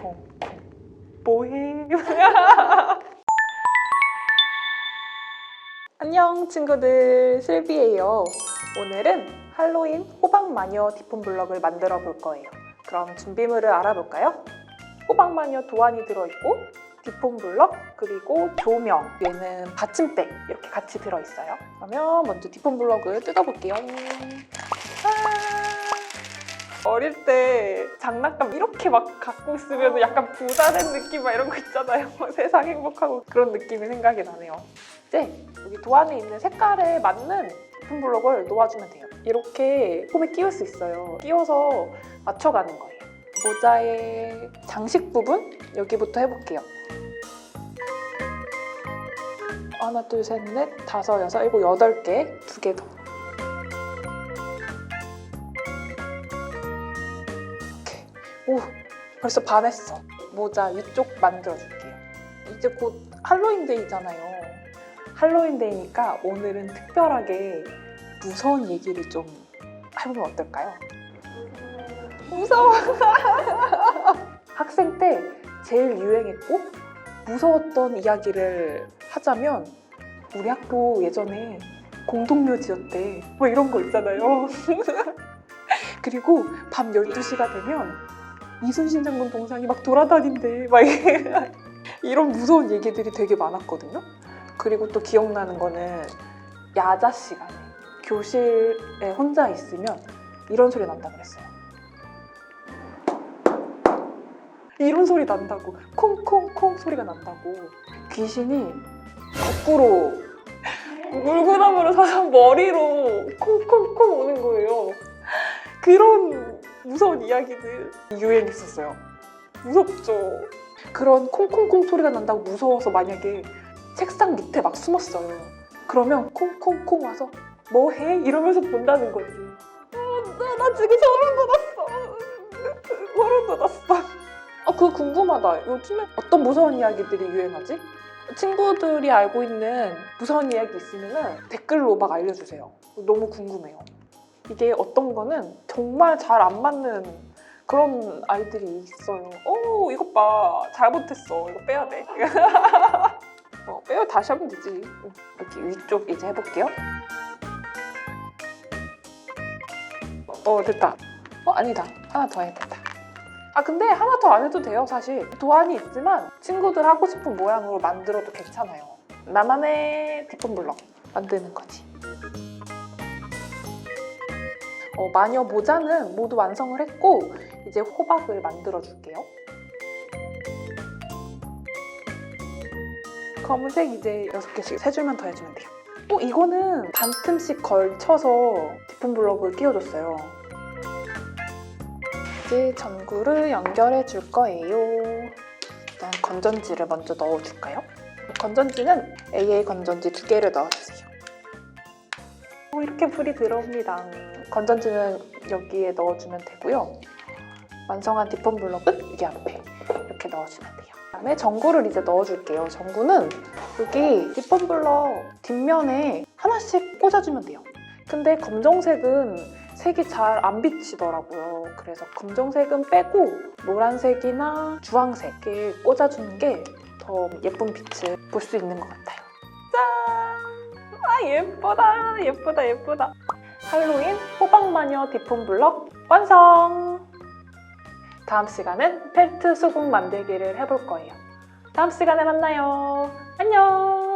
콩콩 뭐해? 안녕 친구들 슬비예요. 오늘은 할로윈 호박마녀 디폰 블럭을 만들어 볼 거예요. 그럼 준비물을 알아볼까요? 호박마녀 도안이 들어있고 디폰 블럭 그리고 조명 얘는 받침대 이렇게 같이 들어있어요. 그러면 먼저 디폰 블럭을 뜯어볼게요. 아, 어릴 때 장난감 이렇게 막 갖고 있으면 약간 부자 된 느낌 막 이런 거 있잖아요. 세상 행복하고 그런 느낌이 생각이 나네요. 이제 여기 도 안에 있는 색깔에 맞는 디폰 블럭을 놓아주면 돼요. 이렇게 폼에 끼울 수 있어요. 끼워서 맞춰가는 거예요. 모자의 장식 부분 여기부터 해볼게요. 하나, 둘, 셋, 넷, 다섯, 여섯, 일곱, 여덟 개, 두 개 더. 오, 벌써 반했어. 모자 위쪽 만들어줄게요. 이제 곧 할로윈데이잖아요. 할로윈데이니까 오늘은 특별하게 무서운 얘기를 좀 해보면 어떨까요? 무서워. 학생 때 제일 유행했고 무서웠던 이야기를 하자면 우리 학교 예전에 공동묘지였대. 뭐 이런 거 있잖아요. 그리고 밤 12시가 되면 이순신 장군 동상이 막 돌아다닌대. 막 이런 무서운 얘기들이 되게 많았거든요. 그리고 또 기억나는 거는 야자 시간에 교실에 혼자 있으면 이런 소리 난다 그랬어요. 이런 소리 난다고 콩콩콩 소리가 난다고 귀신이 거꾸로 물구나무로 서서 머리로 콩콩콩 오는 거예요. 그런 무서운 이야기들 유행했었어요. 무섭죠. 그런 콩콩콩 소리가 난다고 무서워서 만약에 책상 밑에 막 숨었어요. 그러면 콩콩콩 와서 뭐 해? 이러면서 본다는 거지. 아, 나, 나 지금 소름 돋았어. 소름 돋았어. 아, 그거 궁금하다. 요즘에 어떤 무서운 이야기들이 유행하지? 친구들이 알고 있는 무서운 이야기 있으면 댓글로 막 알려주세요. 너무 궁금해요. 이게 어떤 거는 정말 잘 안 맞는 그런 아이들이 있어요. 오, 이것 봐. 잘못했어. 이거 빼야 돼. 어, 빼요. 다시 하면 되지. 이렇게 위쪽 이제 해볼게요. 어, 됐다. 어, 아니다. 하나 더 해야겠다. 아, 근데 하나 더 안 해도 돼요, 사실. 도안이 있지만 친구들 하고 싶은 모양으로 만들어도 괜찮아요. 나만의 디폰 블럭 만드는 거지. 어, 마녀 모자는 모두 완성을 했고 이제 호박을 만들어 줄게요. 검은색 이제 6개씩 세 줄만 더 해주면 돼요. 어, 이거는 반 틈씩 걸쳐서 디폰 블럭을 끼워줬어요. 이제 전구를 연결해 줄 거예요. 일단 건전지를 먼저 넣어줄까요? 건전지는 AA 건전지 두 개를 넣어주세요. 오, 이렇게 불이 들어옵니다. 건전지는 여기에 넣어주면 되고요. 완성한 디폰 블럭은 여기 앞에 이렇게 넣어주면 돼요. 그다음에 전구를 이제 넣어줄게요. 전구는 여기 디폰 블럭 뒷면에 하나씩 꽂아주면 돼요. 근데 검정색은 색이 잘 안 비치더라고요. 그래서 검정색은 빼고 노란색이나 주황색에 꽂아주는 게 더 예쁜 빛을 볼 수 있는 것 같아요. 예쁘다 예쁘다 예쁘다. 할로윈 호박마녀 디폰 블럭 완성! 다음 시간은 펠트 수국 만들기를 해볼 거예요. 다음 시간에 만나요. 안녕!